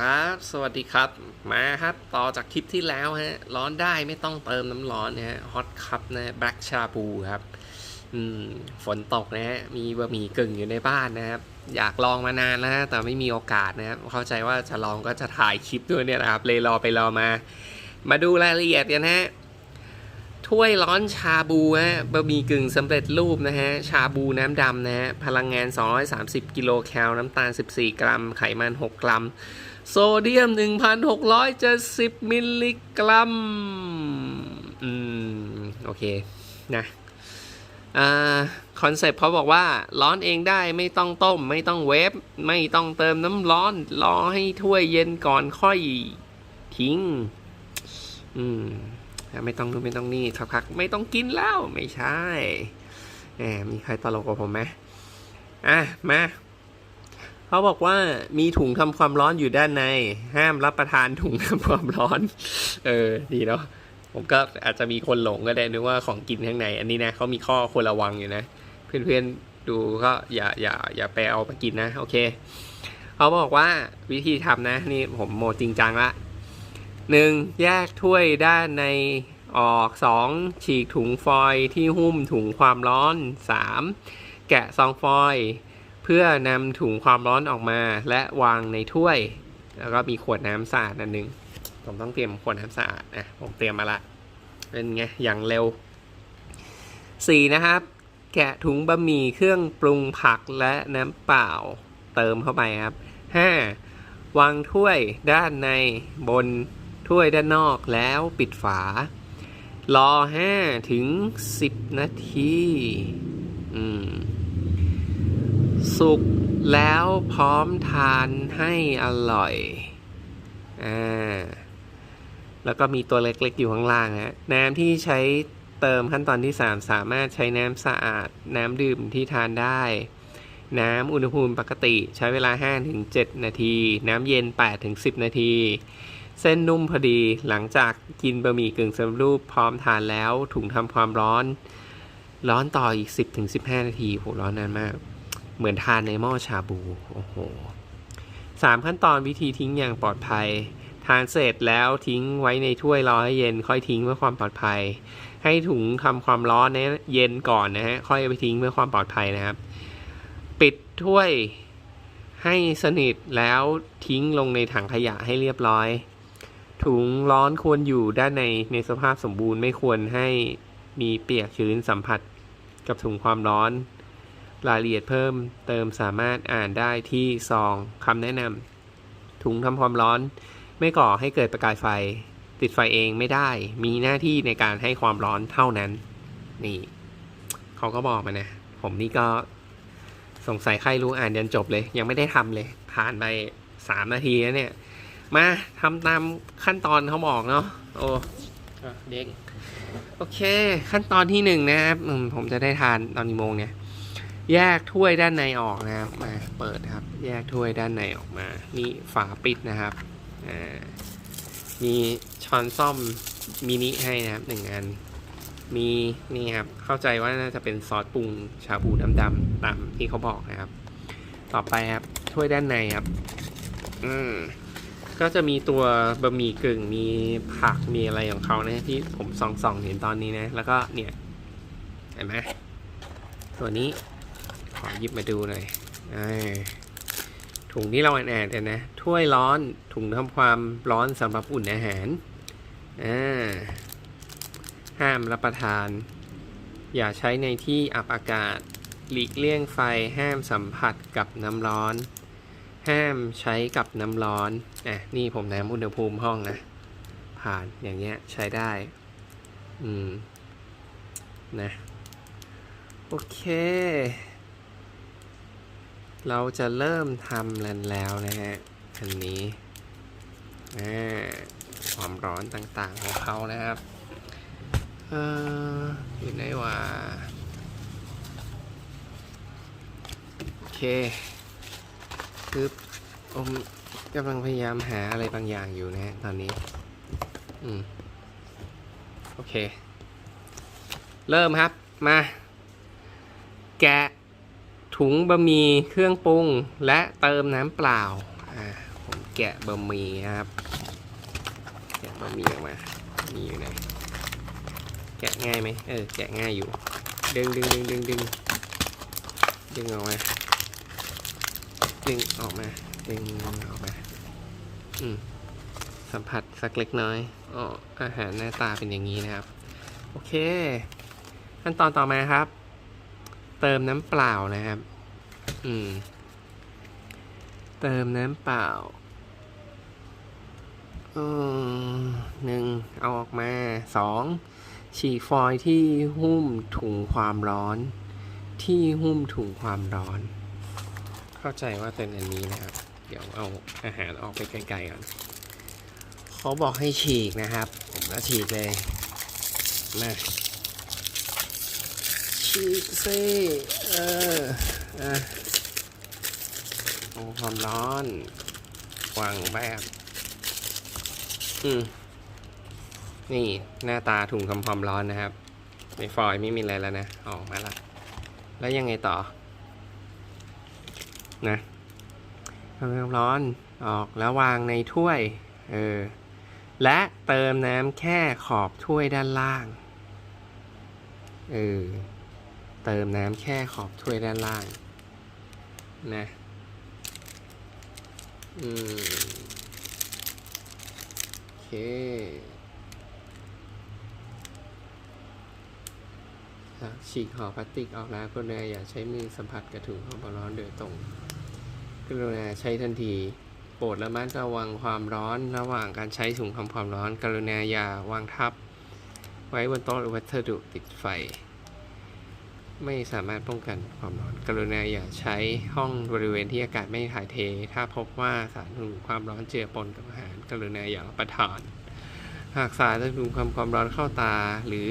ครับ สวัสดีครับ มาครับ ต่อจากคลิปที่แล้วฮะ ร้อนได้ไม่ต้องเติมน้ำร้อนนะฮะ ฮอตคัพนะแบล็กชาบูครับ อืม ฝนตกนะฮะ มีบะหมี่กึ่งอยู่ในบ้านนะครับ อยากลองมานานแล้วฮะ แต่ไม่มีโอกาสนะครับ เข้าใจว่าจะลองก็จะถ่ายคลิปด้วยเนี่ยนะครับ เลยรอไปรอมา มาดูรายละเอียดกันฮะ ถ้วยร้อนชาบูฮะ บะหมี่กึ่งสำเร็จรูปนะฮะ ชาบูน้ำดำนะฮะ พลังงาน 230 กิโลแคลน้ำตาล 14 กรัม ไขมัน 6 กรัม โซเดียม 1,670 มิลลิกรัม อืม โอเค นะอ่าคอนเซปต์เขาบอกว่า ร้อนเองได้ไม่ต้องต้ม ไม่ต้องเวฟไม่ต้องเติมน้ำร้อน รอให้ถ้วยเย็นก่อนค่อยทิ้ง อืม ไม่ต้องนู่นไม่ต้องนี่สักพักไม่ต้องกินแล้ว ไม่ใช่แหมมีใครตลกกว่าผมไหมอะ มา เขาบอกว่ามีถุงทำความร้อนอยู่ด้านใน ห้ามรับประทานถุงทำความร้อน เออ ดีเนาะผมก็อาจจะมีคนหลงก็ได้นึกว่าของกินข้างใน อันนี้นะเขามีข้อควรระวังอยู่นะ เพื่อนๆดูก็อย่าอย่าอย่าไปเอาไปกินนะ โอเคเขาบอกว่าวิธีทำนะ นี่ผมโมจริงจังละหนึ่งแยกถ้วยด้านในออกสองฉีกถุงฟอยที่หุ้มถุงความร้อนสามแกะซองฟอยล์ เพื่อนำถุงความร้อนออกมาและวางในถ้วย แล้วก็มีขวดน้ำสะอาดอันหนึ่งผมต้องเตรียมขวดน้ำสะอาดนะผมเตรียมมาละ เป็นไง อย่างเร็ว 4. นะครับ แกะถุงบะหมี่เครื่องปรุงผักและน้ำเปล่าเติมเข้าไปครับ 5. วางถ้วยด้านในบนถ้วยด้านนอกแล้วปิดฝา รอ 5 ถึง 10 นาที อืม สุกแล้วพร้อมทานให้อร่อย อ่า แล้วก็มีตัวเล็กๆอยู่ข้างล่างฮะ น้ำที่ใช้เติมขั้นตอนที่ 3 สามารถใช้น้ำสะอาด น้ำดื่มที่ทานได้ น้ำอุณหภูมิปกติใช้เวลา 5-7 นาที น้ำเย็น 8-10 นาที เส้นนุ่มพอดีหลังจากกินบะหมี่กึ่งสำเร็จรูปพร้อมทานแล้วถุงทำความร้อน ร้อนต่ออีก 10-15 นาทีโหร้อนนานมาก เหมือนทานในหม้อชาบูโอ้โหสามขั้นตอนวิธีทิ้งอย่างปลอดภัย ทานเสร็จแล้วทิ้งไว้ในถ้วยรอให้เย็นค่อยทิ้งเพื่อความปลอดภัย ให้ถุงทำความร้อนนะเย็นก่อนนะฮะค่อยเอาไปทิ้งเพื่อความปลอดภัยนะครับ ปิดถ้วยให้สนิทแล้วทิ้งลงในถังขยะให้เรียบร้อย ถุงร้อนควรอยู่ด้านในในสภาพสมบูรณ์ไม่ควรให้มีเปียกชื้นสัมผัสกับถุงความร้อน รายละเอียดเพิ่มเติมสามารถอ่านได้ที่ซองคำแนะนำถุงทำความร้อน ไม่ก่อให้เกิดประกายไฟ ติดไฟเองไม่ได้ มีหน้าที่ในการให้ความร้อนเท่านั้น นี่เขาก็บอกมานะ ผมนี่ก็สงสัยใครรู้อ่านยันจบเลย ยังไม่ได้ทำเลย ผ่านไปสามนาทีแล้วเนี่ย มาทำตามขั้นตอนเขาบอกเนาะโอ้เด็ก โอเค ขั้นตอนที่หนึ่งนะครับผมจะได้ทานตอนกี่โมงเนี่ย แยกถ้วยด้านในออกนะครับ มาเปิดครับ แยกถ้วยด้านในออกมา นี่ฝาปิดนะครับ อ่า มีช้อนซ่อมมินิให้นะครับหนึ่งอัน มีนี่ครับ เข้าใจว่าน่าจะเป็นซอสปรุงชาบูดำๆตามที่เขาบอกนะครับ ต่อไปครับถ้วยด้านในครับ อืมก็จะมีตัวบะหมี่กึ่งมีผักมีอะไรของเขานะที่ผมส่องส่องๆเห็นตอนนี้นะ แล้วก็เนี่ย เห็นไหมตัวนี้ อหยิบมาดูหน่อยอถุงที่เราแอนๆกันนะ ถ้วยร้อน ถุงทำความร้อนสำหรับอุ่นอาหารอ่าห้ามรับประทาน อย่าใช้ในที่อับอากาศ หลีกเลี่ยงไฟ ห้ามสัมผัสกับน้ำร้อน ห้ามใช้กับน้ำร้อนอะนี่ผมน้ำอุณหภูมิห้องนะ ผ่านอย่างเงี้ยใช้ได้ อืม นะ โอเค เราจะเริ่มทำแล้วแล้วนะฮะอันนี้อ่ความร้อนต่างๆของเขานะครับเอออยู่ไหนวะโอเคคือผมกำลังพยายามหาอะไรบางอย่างอยู่นะฮะตอนนี้ อืม โอเค เริ่มครับ มา แกะ ถุงบะหมี่เครื่องปรุงและเติมน้ำเปล่าผมแกะบะหมี่ครับ แกะบะหมี่ออกมา มีอยู่ไหน แกะง่ายไหมเออ แกะง่ายอยู่ ดึงดึงดึงดึงดึงดึงออกมา ดึงออกมา ดึงออกมา อืม สัมผัสสักเล็กน้อยอ๋ออาหารหน้าตาเป็นอย่างนี้นะครับ โอเค ขั้นตอนต่อมาครับ เติมน้ำเปล่านะครับ อืม เติมน้ำเปล่าอืมหนึ่งเอาออกมาสองฉีกฟอยที่หุ้มถุงความร้อน ที่หุ้มถุงความร้อน เข้าใจว่าเป็นอันนี้นะครับ เดี๋ยวเอาอาหารออกไปไกลๆก่อนเขาบอกให้ฉีกนะครับ ผมก็ฉีกเลยมา ฉีกสิเอออะเอาความร้อนวางแบบอืมนี่หน้าตาถุงทำความร้อนนะครับในฟอยล์ไม่มีอะไรแล้วนะออกมาละแล้วยังไงต่อ นะทำความร้อนออกแล้ววางในถ้วย เออ และเติมน้ำแค่ขอบถ้วยด้านล่าง เออ เติมน้ำแค่ขอบถ้วยด้านล่าง นะ อืม โอเค ฉีกห่อพลาสติกออกแล้วกรุณาอย่าใช้มือสัมผัสกับถุงความร้อนโดยตรง กรุณาใช้ทันทีโปรดระมัดระวังความร้อนระหว่างการใช้ถุงทำความร้อน กรุณาอย่าวางทับ ไว้บนโต๊ะหรือวัสดุติดไฟ ไม่สามารถป้องกันความร้อน กรุณาอย่าใช้ห้องบริเวณที่อากาศไม่ถ่ายเท ถ้าพบว่าสารถุงความร้อนเจือปนกับอาหาร กรุณาอย่ารับประทาน หากสารถุงความความร้อนเข้าตาหรือ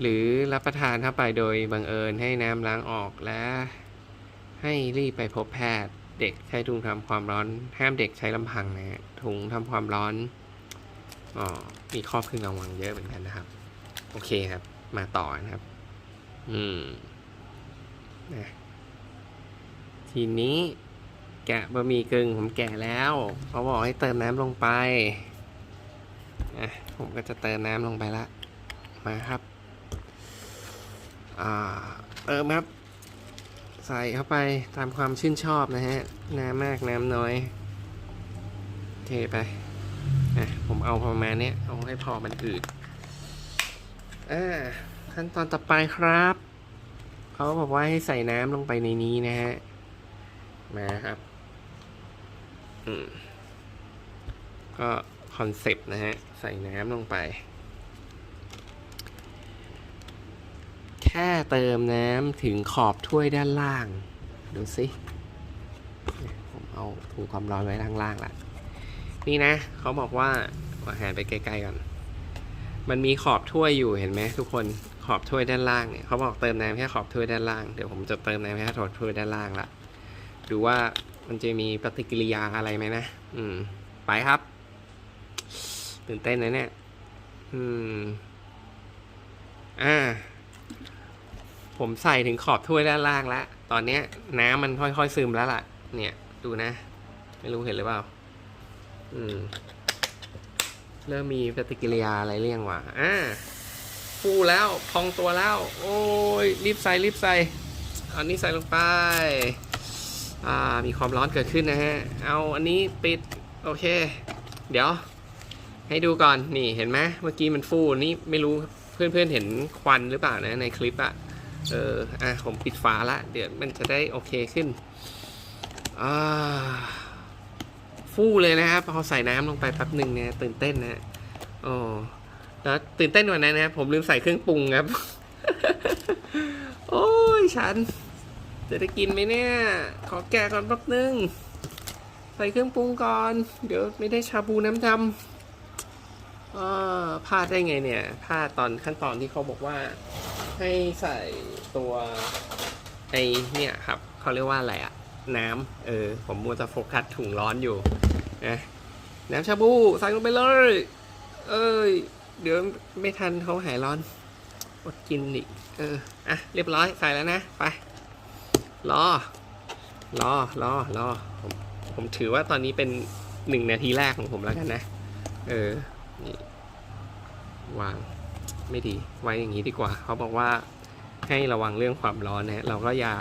หรือรับประทานเข้าไปโดยบังเอิญให้น้ำล้างออกและ ให้รีบไปพบแพทย์ เด็กใช้ถุงทำความร้อน ห้ามเด็กใช้ลำพังนะฮะถุงทำความร้อนอ๋อมีข้อพึงระวังเยอะเหมือนกันนะครับ โอเคครับ มาต่อนะครับ อืมนะทีนี้ แกะบะหมี่กึ่งผมแกะแล้ว เขาบอกให้เติมน้ำลงไปอะผมก็จะเติมน้ำลงไปละ มาครับ อ่าเติมครับ ใส่เข้าไปตามความชื่นชอบนะฮะ น้ำมากน้ำน้อย เทไปอะผมเอาประมาณนี้เอาให้พอมันอืดอ่า ขั้นตอนต่อไปครับ เขาบอกว่าให้ใส่น้ำลงไปในนี้นะฮะ มาครับก็คอนเซปต์นะฮะ ใส่น้ำลงไป แค่เติมน้ำถึงขอบถ้วยด้านล่าง ดูสิผมเอาถุงความร้อนไว้ด้านล่างละนี่นะ เขาบอกว่าอาหารไปไกลๆก่อนมันมีขอบถ้วยอยู่เห็นไหมทุกคน ขอบถ้วยด้านล่างเนี่ยเขาบอกเติมน้ำแค่ขอบถ้วยด้านล่างเดี๋ยวผมจะเติมน้ำแค่ขอบถ้วยด้านล่างละดูว่ามันจะมีปฏิกิริยาอะไรไหมนะอืม ไปครับ ตื่นเต้นนะเนี่ยอืม อ่า ผมใส่ถึงขอบถ้วยด้านล่างแล้วตอนเนี้ย น้ำมันค่อยๆซึมแล้วล่ะ เนี่ย ดูนะ ไม่รู้เห็นหรือเปล่า อืม เริ่มมีปฏิกิริยาอะไรเรียงว่ะอ่า ฟูแล้วพองตัวแล้ว โอ้ยรีบใส่รีบใส่อันนี้ใส่ลงไปอ่ามีความร้อนเกิดขึ้นนะฮะ เอาอันนี้ปิด โอเค เดี๋ยว ให้ดูก่อนนี่เห็นไหมเมื่อกี้มันฟูนี่ไม่รู้เพื่อนๆเห็นควันหรือเปล่านะในคลิปอะเอออะผมปิดฝาละเดี๋ยวมันจะได้โอเคขึ้นอ่าฟูเลยนะครับพอใส่น้ำลงไปแป๊บหนึ่งเนี่ยตื่นเต้นนะโอ้ แล้วตื่นเต้นกว่านั้นนะครับผมลืมใส่เครื่องปรุงครับ โอ้ยฉัน จะได้กินไหมเนี่ย ขอแกะก่อนแป๊บนึง ใส่เครื่องปรุงก่อน เดี๋ยวไม่ได้ชาบูน้ำดำเออพลาดได้ไงเนี่ยพลาดตอนขั้นตอนที่เขาบอกว่า ให้ใส่ตัวไอเนี่ยครับเขาเรียกว่าอะไรอะน้ำเออ ผมมัวจะโฟกัสถุงร้อนอยู่นะน้ำชาบูใส่ลงไปเลย เอ้ย เดี๋ยวไม่ทันเขาหายร้อน อดกินอีก เออ อะ เรียบร้อยใส่แล้วนะ ไป รอ รอ รอ รอ ผมผมถือว่าตอนนี้เป็นหนึ่งนาทีแรกของผมแล้วกันนะ เออ นี่ วาง ไม่ดี ไว้อย่างนี้ดีกว่า เขาบอกว่าให้ระวังเรื่องความร้อนนะเราก็อย่า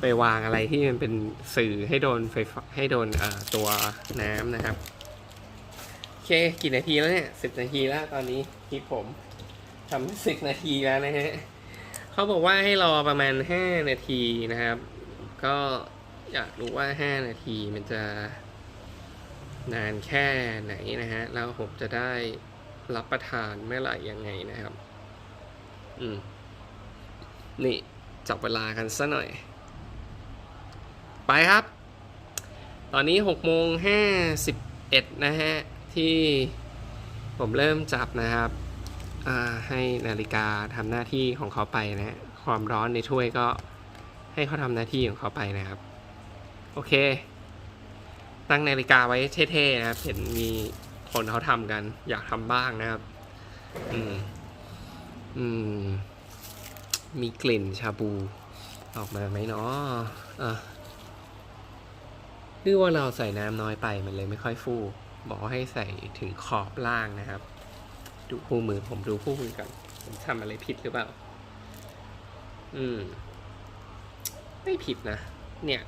ไปวางอะไรที่มันเป็นสื่อให้โดนไฟฟ้าให้โดนตัวน้ำนะครับ เค กี่นาทีแล้วเนี่ยสิบนาทีแล้วตอนนี้คลิปผมทำสิบนาทีแล้วนะฮะเขาบอกว่าให้รอประมาณห้านาทีนะครับ ก็อยากรู้ว่าห้านาทีมันจะนานแค่ไหนนะฮะ แล้วผมจะได้รับประทานเมื่อไหร่ยังไงนะครับ อืม นี่จับเวลากันซะหน่อย ไปครับ ตอนนี้หกโมงห้าสิบเอ็ดนะฮะ ที่ผมเริ่มจับนะครับให้นาฬิกาทำหน้าที่ของเขาไปนะฮะความร้อนในถ้วยก็ให้เขาทำหน้าที่ของเขาไปนะครับ โอเค ตั้งนาฬิกาไว้เท่ๆนะครับ เห็นมีคนเขาทำกัน อยากทำบ้างนะครับ อืม อืม มีกลิ่นชาบูออกมาไหมเนาะอะหรือว่าเราใส่น้ำน้อยไปมันเลยไม่ค่อยฟู บอกว่าให้ใส่ถึงขอบล่างนะครับ ดูคู่มือผมดูคู่มือก่อนผมทำอะไรผิดหรือเปล่า อืม ไม่ผิดนะ เนี่ย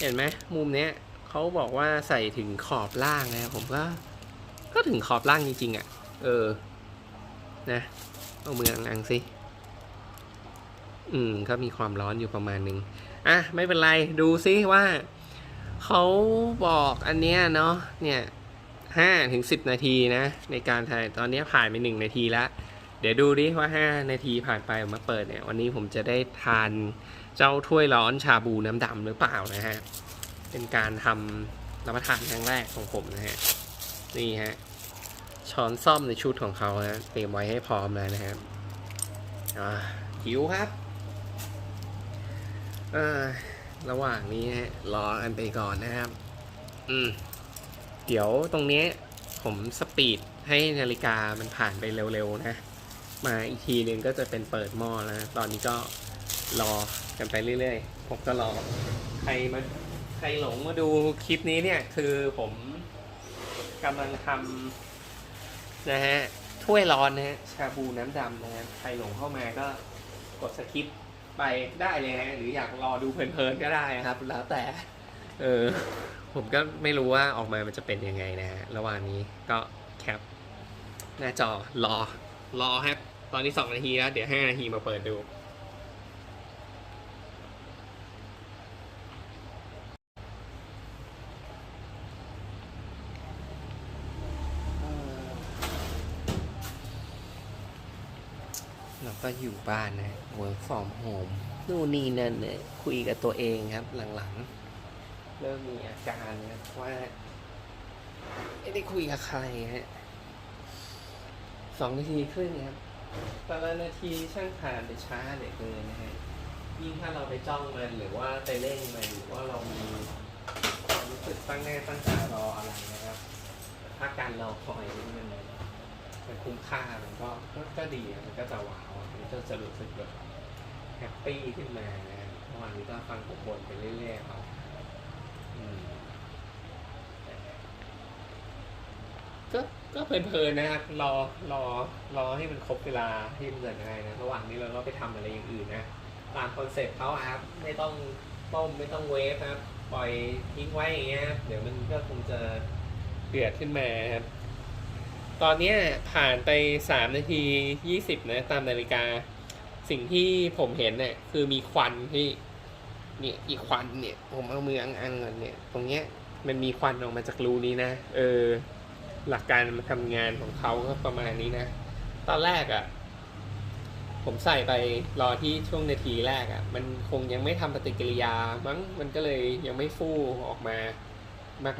เห็นไหมมุมเนี้ยเขาบอกว่าใส่ถึงขอบล่างนะผมก็ ก็ถึงขอบล่างจริงๆอะ่ะ เออ นะเอามืออังๆสิอืมก็มีความร้อนอยู่ประมาณหนึ่งอะ ไม่เป็นไร ดูซิว่า เขาบอกอันเนี้ยเนาะเนี่ยห้าถึงสิบนาทีนะ ในการถ่ายตอนนี้ผ่านไปหนึ่งนาทีแล้วเดี๋ยวดูดิว่าห้านาทีผ่านไปมาเปิดเนี่ย วันนี้ผมจะได้ทานเจ้าถ้วยร้อนชาบูน้ำดำหรือเปล่านะฮะ เป็นการทำรับประทานครั้งแรกของผมนะฮะ นี่ฮะ ช้อนซ่อมในชุดของเขานะเตรียมไว้ให้พร้อมแล้วนะครับหิวครับอ่า ระหว่างนี้ฮะรอกันไปก่อนนะครับ อืม เดี๋ยวตรงนี้ผมสปีดให้นาฬิกามันผ่านไปเร็วๆนะ มาอีกทีหนึ่งก็จะเป็นเปิดหม้อแล้วนะตอนนี้ก็รอกันไปเรื่อยๆ ผมก็รอ ใครมาใครหลงมาดูคลิปนี้เนี่ย คือผมกำลังทำนะฮะถ้วยร้อนนะฮะชาบูน้ำดำนะฮะใครหลงเข้ามาก็กดสคิป ไปได้เลยฮะหรืออยากรอดูเพลินๆก็ได้ครับ แล้วแต่ เออ ผมก็ไม่รู้ว่าออกมามันจะเป็นยังไงนะฮะระหว่างนี้ก็แคปหน้าจอรอรอครับตอนนี้สองนาทีแล้ว เดี๋ยวห้นาทีมาเปิดดู ก็อยู่บ้านนะ work from home นู่นนี่นั่นเนี่ยคุยกับตัวเองครับ หลังๆ เริ่มมีอาการนะว่าไม่ได้คุยกับใครฮะสองนาทีครึ่งครับแต่ละนาทีช่างผ่านไปช้าเหลือเกินนะฮะยิ่งถ้าเราไปจ้องมันหรือว่าไปเร่งมันหรือว่าเรามีความรู้สึกตั้งแน่ตั้งตารออะไรนะครับถ้าการรอคอยนี่มัน มันคุ้มค่ามันก็ก็ก็ดีมันก็จะว้าวอะมันก็จะรู้สึกแบบแฮปปี้ขึ้นมานะฮะเมื่อวานนี้ก็ฟังผมบ่นไปเรื่อยๆครับก็ก็เพลินๆนะครับรอรอรอให้มันครบเวลาที่มันเกิดอะไรนะระหว่างนี้เราก็ไปทำอะไรอย่างอื่นนะตามคอนเซ็ปต์เขาครับไม่ต้องต้มไม่ต้องเวฟครับปล่อยทิ้งไว้อย่างเงี้ยครับเดี๋ยวมันก็คงจะเดือดขึ้นมาครับ ตอนนี้ผ่านไปสามนาทียี่สิบนะ ตามนาฬิกา สิ่งที่ผมเห็นเนี่ยคือมีควันที่เนี่ยอีควันเนี่ย ผมเอามืออังๆก่อนเนี่ย ตรงเนี้ยมันมีควันออกมาจากรูนี้นะ เออ หลักการทำงานของเขาก็ประมาณนี้นะ ตอนแรกอะ่ะ ผมใส่ไปรอที่ช่วงนาทีแรกอะ่ะ มันคงยังไม่ทำปฏิกิริยามั้งมันก็เลยยังไม่ฟูออกมา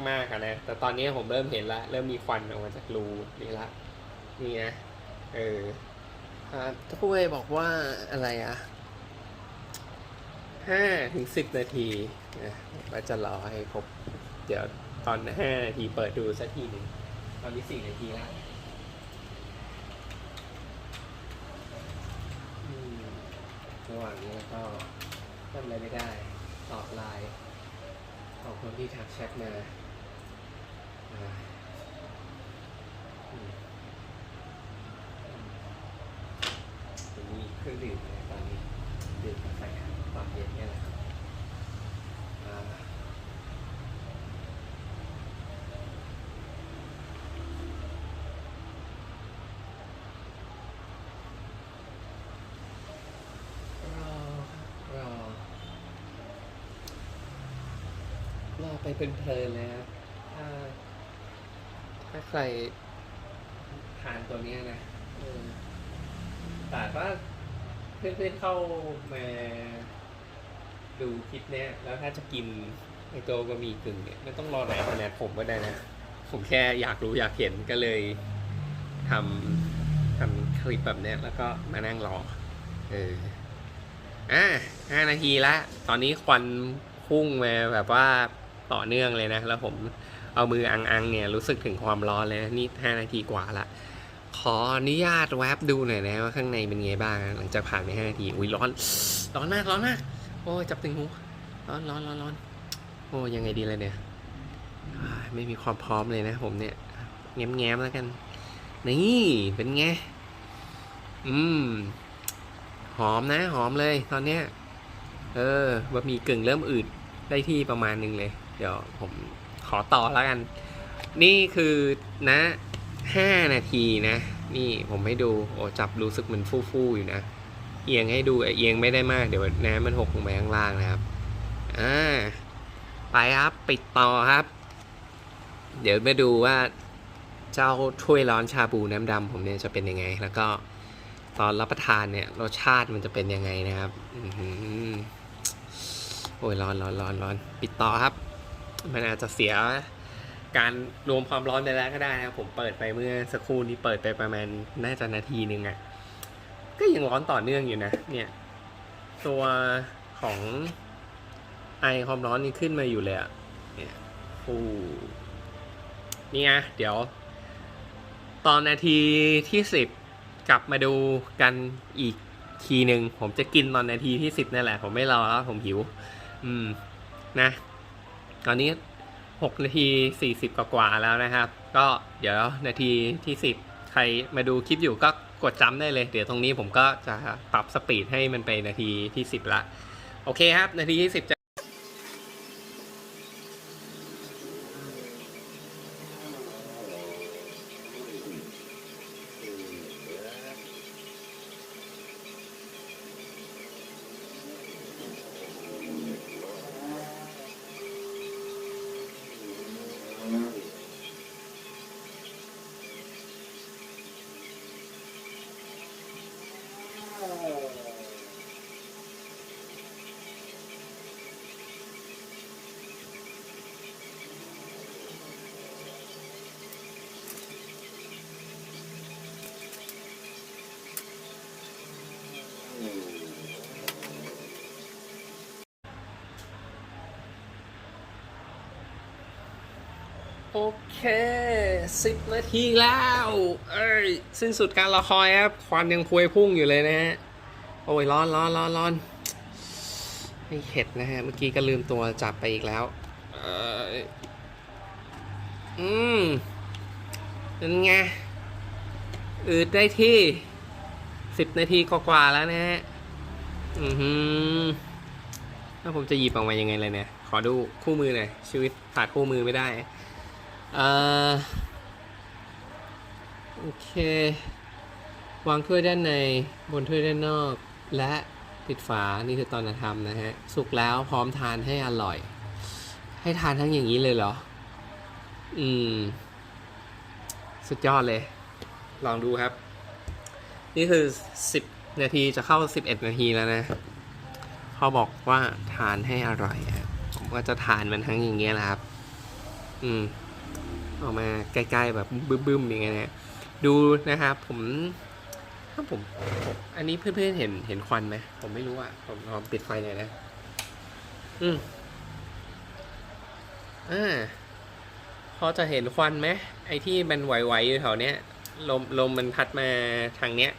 มากๆอะนะ แต่ตอนนี้ผมเริ่มเห็นละเริ่มมีควันออกมาจากรูนี่ละนี่นะเอออ่าถ้วยบอกว่าอะไรอะห้าถึงสิบนาทีนะผมก็จะรอให้ครบ เดี๋ยวตอนห้านาทีเปิดดูสักทีหนึ่งตอนนี้สี่นาทีแล้วอืมระหว่างนี้ก็ทำอะไรไม่ได้ ตอบไลน์ทข อบคนที่ทักแชทมาอ่าอืมอืมผมมีเครื่องดื่มนะตอนนี้ดื่มกาแฟตอนเย็นเนี่ยแหละครับอ่ารอรอ รอไป เป็นเพลินเลยครับถ้าถ้าใครทานตัวเนี้ยนะเออแต่ว่าเพื่อนๆเข้ามาดูคลิปเนี้ยแล้วถ้าจะกินไอตัวบะหมี่กึ่งเนี่ยไม่ต้องรอไหนขนาดผมก็ได้นะ ผมแค่อยากรู้อยากเห็นก็เลยทำทำคลิปแบบเนี้ยแล้วก็มานั่งรอ เอออะห้านาทีละ ตอนนี้ควันพุ่งมาแบบว่า ต่อเนื่องเลยนะ แล้วผมเอามืออังๆเนี่ยรู้สึกถึงความร้อนเลยนี่ห้านาทีกว่าละขออนุญาตแวบดูหน่อยนะว่าข้างในเป็นไงบ้าง หลังจากผ่านไปห้านาที อุ้ยร้อน ร้อนมากร้อนมาก โอ้ยจับตึงหูร้อนร้อนร้อนร้อนโอ้ยังไงดีเลยเนี่ย ไม่มีความพร้อมเลยนะผมเนี่ย แง้มแง้มแล้วกัน นี่เป็นไง อืม หอมนะ หอมเลย ตอนเนี้ย เออบะหมี่กึ่งเริ่มอืดได้ที่ประมาณหนึ่งเลย เดี๋ยวผมขอต่อแล้วกัน นี่คือนะห้านาทีนะ นี่ผมให้ดูโอ้จับรู้สึกเหมันฟู่ๆอยู่นะ เอียงให้ดูเอียงไม่ได้มากเดี๋ยวน้ำมันหกลงไปข้างล่างนะครับอ่าไปครับปิดต่อครับ เดี๋ยวมาดูว่าเจ้าถ้วยร้อนชาบูน้ำดำผมเนี่ยจะเป็นยังไง แล้วก็ตอนรับประทานเนี่ยรสชาติมันจะเป็นยังไงนะครับอโอ้ยร้อนร้อนร้อนร้อนปิดต่อครับ มันอาจจะเสียการรวมความร้อนไปแล้วก็ได้นะผมเปิดไปเมื่อสักครู่นี้เปิดไปประมาณน่าจะนาทีหนึ่งอะ่ะก็ยังร้อนต่อเนื่องอยู่นะ เนี่ย ตัวของไอความร้อนนี่ขึ้นมาอยู่เลยอะ่ะเนี่ยฟูนี่ไงเดี๋ยว ตอนนาทีที่สิบกลับมาดูกันอีกทีหนึ่งผมจะกินตอนนาทีที่สิบนั่นแหละ ผมไม่รอแล้วผมหิว อืม นะ ตอนนี้ 6 นาที 40 กว่าแล้วนะครับ ก็เดี๋ยวนาทีที่ 10 ใครมาดูคลิปอยู่ก็กดจำได้เลย เดี๋ยวตรงนี้ผมก็จะปรับสปีดให้มันไปนาทีที่ 10 ละ โอเคครับ นาทีที่ 10 โอเคสิบนาทีแล้ว เอ้ย สิ้นสุดการรอคอยครับ ควันยังพวยพุ่งอยู่เลยนะฮะ โอ้ย ร้อนร้อนร้อนร้อนไม่เข็ดนะฮะ เมื่อกี้ก็ลืมตัวจับไปอีกแล้ว เอออืมเป็นไง อืดได้ที่สิบนาทีกว่าๆแล้วนะฮะ อือหือแล้วผมจะหยิบออกมายังไงเลยเนี่ย ขอดูคู่มือหน่อย ชีวิตขาดคู่มือไม่ได้ อ่อโอเค วางถ้วยด้านในบนถ้วยด้านนอก และปิดฝา นี่คือตอนทำนะฮะ สุกแล้วพร้อมทานให้อร่อย ให้ทานทั้งอย่างนี้เลยเหรอ อืม สุดยอดเลย ลองดูครับ นี่คือ 10 นาทีจะเข้า 11 นาทีแล้วนะเขาบอกว่าทานให้อร่อยผมก็จะทานมันทั้งอย่างเงี้ยแหละครับ อืม ออกมาใกลๆแบบบึ้มๆอย่างเงี้ยนะดูนะครับผมถ้าผม อันนี้เพื่อนๆเห็นเห็นควันไหมผมไม่รู้อะผมลองปิดไฟหน่อยนะ อืมอ่าพอจะเห็นควันไหมไอ้ที่มันไหวๆอยู่แถวเนี้ยลมลมมันพัดมาทางเนี้ย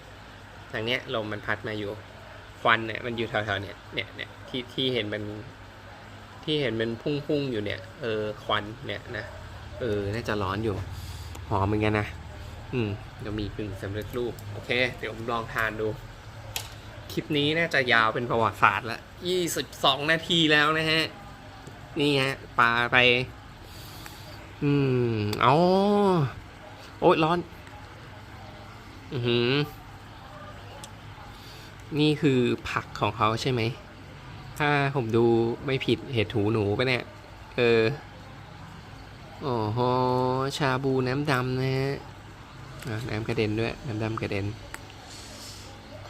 ทางเนี้ยลมมันพัดมาอยู่ ควันเนี่ยมันอยู่แถวๆเนี้ยเนี่ยเนี่ยที่ที่เห็นมันที่เห็นเป็นพุ่งๆอยู่เนี่ย เออควันเนี่ยนะ เออ น่าจะร้อนอยู่ หอมเหมือนกันนะ อืมเดี๋ยวมีกึ่งสำเร็จรูป โอเค เดี๋ยวผมลองทานดู คลิปนี้น่าจะยาวเป็นประวัติศาสตร์ละยี่สิบสองนาทีแล้วนะฮะ นี่ฮะ ปลาไป อืมอ๋อโอ๊ยร้อน อือหือ นี่คือผักของเขาใช่ไหม ถ้าผมดูไม่ผิดเห็ดหูหนูปะเนี่ย เออ โอ้โหชาบูน้ำดำนะฮะน้ำกระเด็นด้วย น้ำดำกระเด็น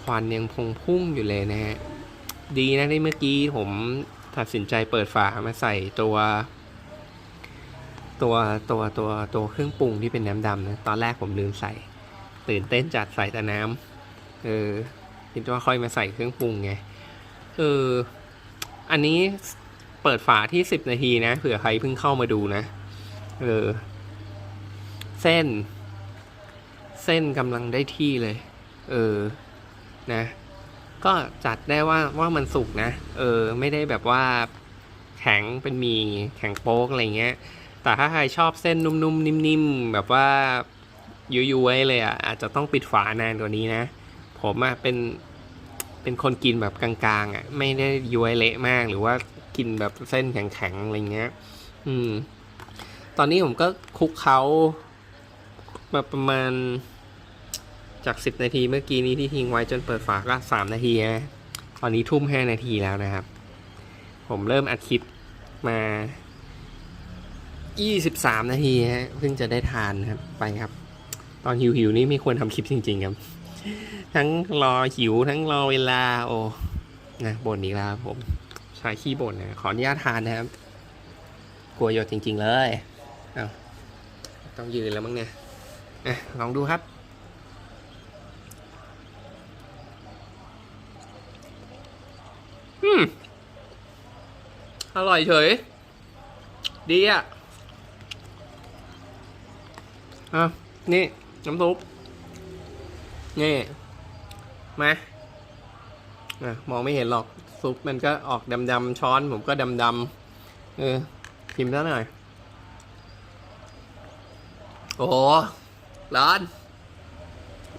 ควันยังพงพุ่งอยู่เลยนะฮะ ดีนะที่เมื่อกี้ผมตัดสินใจเปิดฝามาใส่ตัว ตัวตัวตัวตัวเครื่องปรุงที่เป็นน้ำดำนะ ตอนแรกผมลืมใส่ ตื่นเต้นจัดใส่แต่น้ำ เออ คิดว่าค่อยมาใส่เครื่องปรุงไง เออ อันนี้เปิดฝาที่สิบนาทีนะ เผื่อใครเพิ่งเข้ามาดูนะ เออ เส้น เส้นกำลังได้ที่เลย เออ นะ ก็จัดได้ว่าว่ามันสุกนะ เออ ไม่ได้แบบว่าแข็งเป็นมีแข็งโป๊กอะไรเงี้ย แต่ถ้าใครชอบเส้นนุ่มๆ นิ่มๆ แบบว่ายุยๆเลยอะ อาจจะต้องปิดฝานานกว่านี้นะ ผมอะเป็น เป็นคนกินแบบกลางๆ อะ ไม่ได้ย้วยเละมาก หรือว่ากินแบบเส้นแข็งๆ อะไรเงี้ย อืม ตอนนี้ผมก็คุกเขามาประมาณจากสิบนาทีเมื่อกี้นี้ที่ทิ้งไว้จนเปิดฝาก็สามนาทีนะตอนนี้ทุ่มห้านาทีแล้วนะครับ ผมเริ่มอัดคลิปมายี่สิบสามนาทีฮะเพิ่งจะได้ทานครับไปครับ ตอนหิวๆนี่ไม่ควรทำคลิปจริง ๆ ครับ ทั้งรอหิวทั้งรอเวลาโอ้นะบ่นอีกแล้วผมชายขี้บ่นนะขออนุญาตทานนะครับ กลัวหยดจริง ๆ เลย เอาต้องยืนแล้วมั้งเนี่ยอะลองดูครับ อืม อร่อยเฉย ดีอะ อะ นี่ น้ำซุป นี่ มาอะ มองไม่เห็นหรอก ซุปมันก็ออกดำๆช้อน ผมก็ดำๆเออชิมซะหน่อย โอ้โหร้อน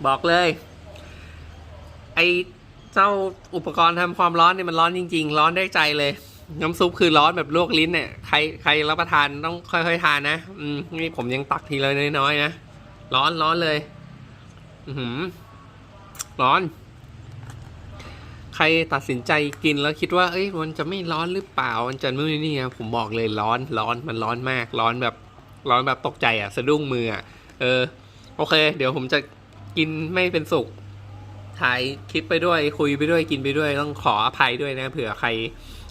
บอกเลย ไอเจ้าอุปกรณ์ทำความร้อนเนี่ยมันร้อนจริง ๆ ร้อนได้ใจเลย น้ำซุปคือร้อนแบบลวกลิ้นเนี่ยใครใครรับประทานต้องค่อยๆทานนะอืมนี่ผมยังตักทีละน้อยๆนะร้อนร้อนเลย อือหือร้อน ใครตัดสินใจกินแล้วคิดว่า เอ้ยมันจะไม่ร้อนหรือเปล่า มันจะนู่นนี่อะผมบอกเลยร้อนร้อนมันร้อนมาก ร้อนแบบ ร้อนแบบตกใจอะ สะดุ้งมืออะ เออ โอเค เดี๋ยวผมจะกินไม่เป็นสุข ถ่ายคลิปไปด้วย คุยไปด้วย กินไปด้วย ต้องขออภัยด้วยนะ เผื่อใคร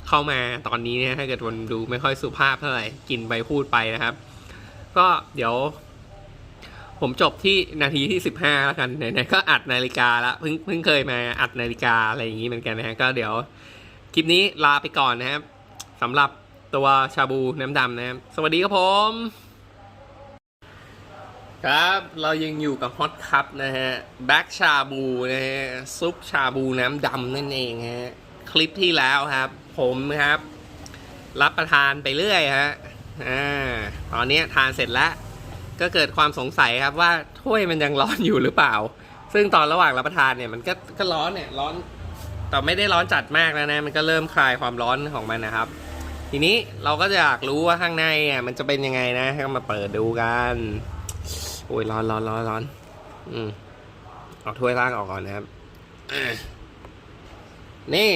เข้ามาตอนนี้เนี่ย ถ้าเกิดวันดูไม่ค่อยสุภาพเท่าไหร่ กินไปพูดไปนะครับ ก็เดี๋ยว ผมจบที่นาทีที่สิบห้าแล้วกัน ไหนๆ ก็อัดนาฬิกาละ เพิ่งเพิ่งเคยมาอัดนาฬิกาอะไรอย่างนี้เหมือนกันนะฮะ ก็เดี๋ยวคลิปนี้ลาไปก่อนนะครับสำหรับตัวชาบูน้ำดำนะครับ สวัสดีครับผม ครับเรายังอยู่กับฮอตคัพนะฮะแบ็กชาบูนะฮะซุปชาบูน้ำดำนั่นเองฮะคลิปที่แล้วครับ ผมครับ รับประทานไปเรื่อยฮะอ่าตอนนี้ทานเสร็จแล้ว ก็เกิดความสงสัยครับว่าถ้วยมันยังร้อนอยู่หรือเปล่า ซึ่งตอนระหว่างรับประทานเนี่ยมันก็ก็ร้อนเนี่ยร้อนแต่ไม่ได้ร้อนจัดมากแล้วนะ มันก็เริ่มคลายความร้อนของมันนะครับ ทีนี้เราก็จะอยากรู้ว่าข้างในอะมันจะเป็นยังไงนะก็มาเปิดดูกัน โอ้ยร้อนร้อนร้อนร้อนอืมเอาถ้วยล่างออกก่อนนะครับ นี่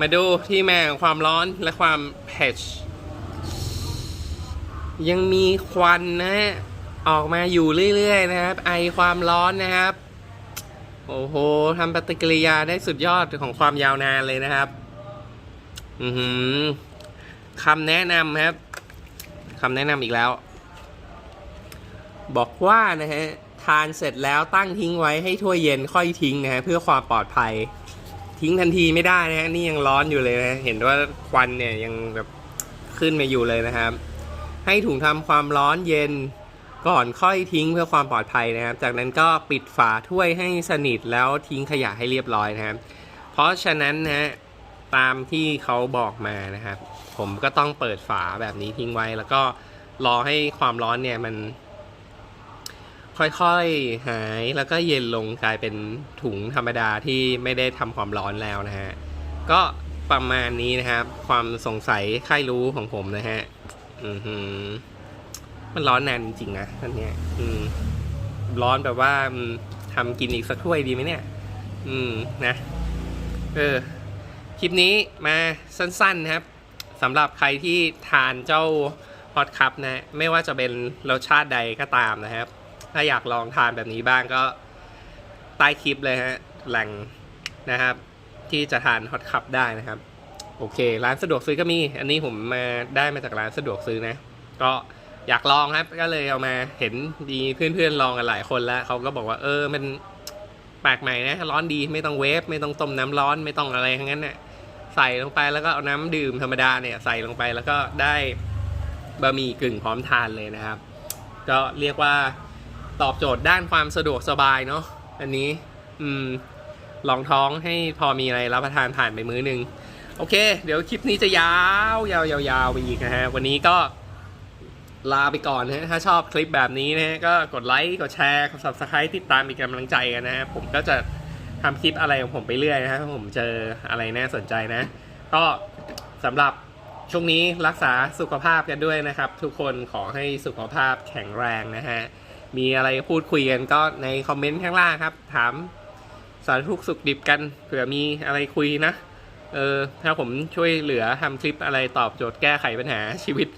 มาดูที่แม่ของความร้อนและความเผ็ดยังมีควันนะฮะออกมาอยู่เรื่อยๆนะครับ ไอความร้อนนะครับ โอ้โหทำปฏิกิริยาได้สุดยอดของความยาวนานเลยนะครับ อือหือคำแนะนำครับคำแนะนำอีกแล้ว บอกว่านะฮะทานเสร็จแล้วตั้งทิ้งไว้ให้ถ้วยเย็นค่อยทิ้งนะฮะเพื่อความปลอดภัย ทิ้งทันทีไม่ได้นะฮะนี่ยังร้อนอยู่เลยนะเห็นว่าควันเนี่ยยังแบบขึ้นมาอยู่เลยนะครับ ให้ถุงทำความร้อนเย็นก่อนค่อยทิ้งเพื่อความปลอดภัยนะครับ จากนั้นก็ปิดฝาถ้วยให้สนิทแล้วทิ้งขยะให้เรียบร้อยนะครับ เพราะฉะนั้นนะฮะตามที่เขาบอกมานะครับ ผมก็ต้องเปิดฝาแบบนี้ทิ้งไว้แล้วก็รอให้ความร้อนเนี่ยมัน ค่อยๆหายแล้วก็เย็นลงกลายเป็นถุงธรรมดาที่ไม่ได้ทำความร้อนแล้วนะฮะ ก็ประมาณนี้นะครับ ความสงสัยใครรู้ของผมนะฮะ อือหือ มันร้อนนานจริงๆนะอันเนี้ยอืม ร้อนแบบว่าทำกินอีกสักถ้วยดีไหมเนี่ย อืมนะ เออ คลิปนี้มาสั้นๆนะครับสำหรับใครที่ทานเจ้าฮอตคัพนะ ไม่ว่าจะเป็นรสชาติใดก็ตามนะครับ ถ้าอยากลองทานแบบนี้บ้างก็ใต้คลิปเลยฮะแหล่งนะครับ ที่จะทานฮอตคัพได้นะครับ โอเค ร้านสะดวกซื้อก็มี อันนี้ผมมาได้มาจากร้านสะดวกซื้อนะ ก็อยากลองครับ ก็เลยเอามาเห็นดีเพื่อนๆลองกันหลายคนแล้วเขาก็บอกว่า เออมันแปลกใหม่นะร้อนดีไม่ต้องเวฟไม่ต้องต้มน้ำร้อนไม่ต้องอะไรทั้งนั้นน่ะใส่ลงไปแล้วก็เอาน้ำดื่มธรรมดาเนี่ยใส่ลงไปแล้วก็ได้บะหมี่กึ่งพร้อมทานเลยนะครับ ก็เรียกว่า ตอบโจทย์ด้านความสะดวกสบายเนาะอันนี้อืมลองท้องให้พอมีอะไรรับประทานผ่านไปมื้อหนึ่งโอเค เดี๋ยวคลิปนี้จะยาวยาวยาวยาวไปอีกนะฮะ วันนี้ก็ลาไปก่อนนะฮะถ้าชอบคลิปแบบนี้นะก็กดไลค์ กดแชร์กด subscribe ติดตามเป็นกำลังใจกันนะฮะ ผมก็จะทำคลิปอะไรของผมไปเรื่อยนะฮะผมเจออะไรน่าสนใจนะ ก็สำหรับช่วงนี้รักษาสุขภาพกันด้วยนะครับ ทุกคนขอให้สุขภาพแข็งแรงนะฮะ มีอะไรพูดคุยกันก็ในคอมเมนต์ข้างล่างครับ ถามสารทุกสุขดิบกันเผื่อมีอะไรคุยนะเออถ้าผมช่วยเหลือทำคลิปอะไรตอบโจทย์แก้ไขปัญหาชีวิต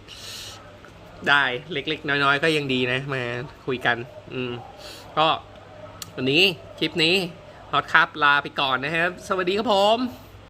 ได้เล็กๆ น้อยๆ ก็ยังดีนะ มาคุยกัน อืม ก็วันนี้คลิปนี้ฮอตครับลาไปก่อนนะครับ สวัสดีครับผม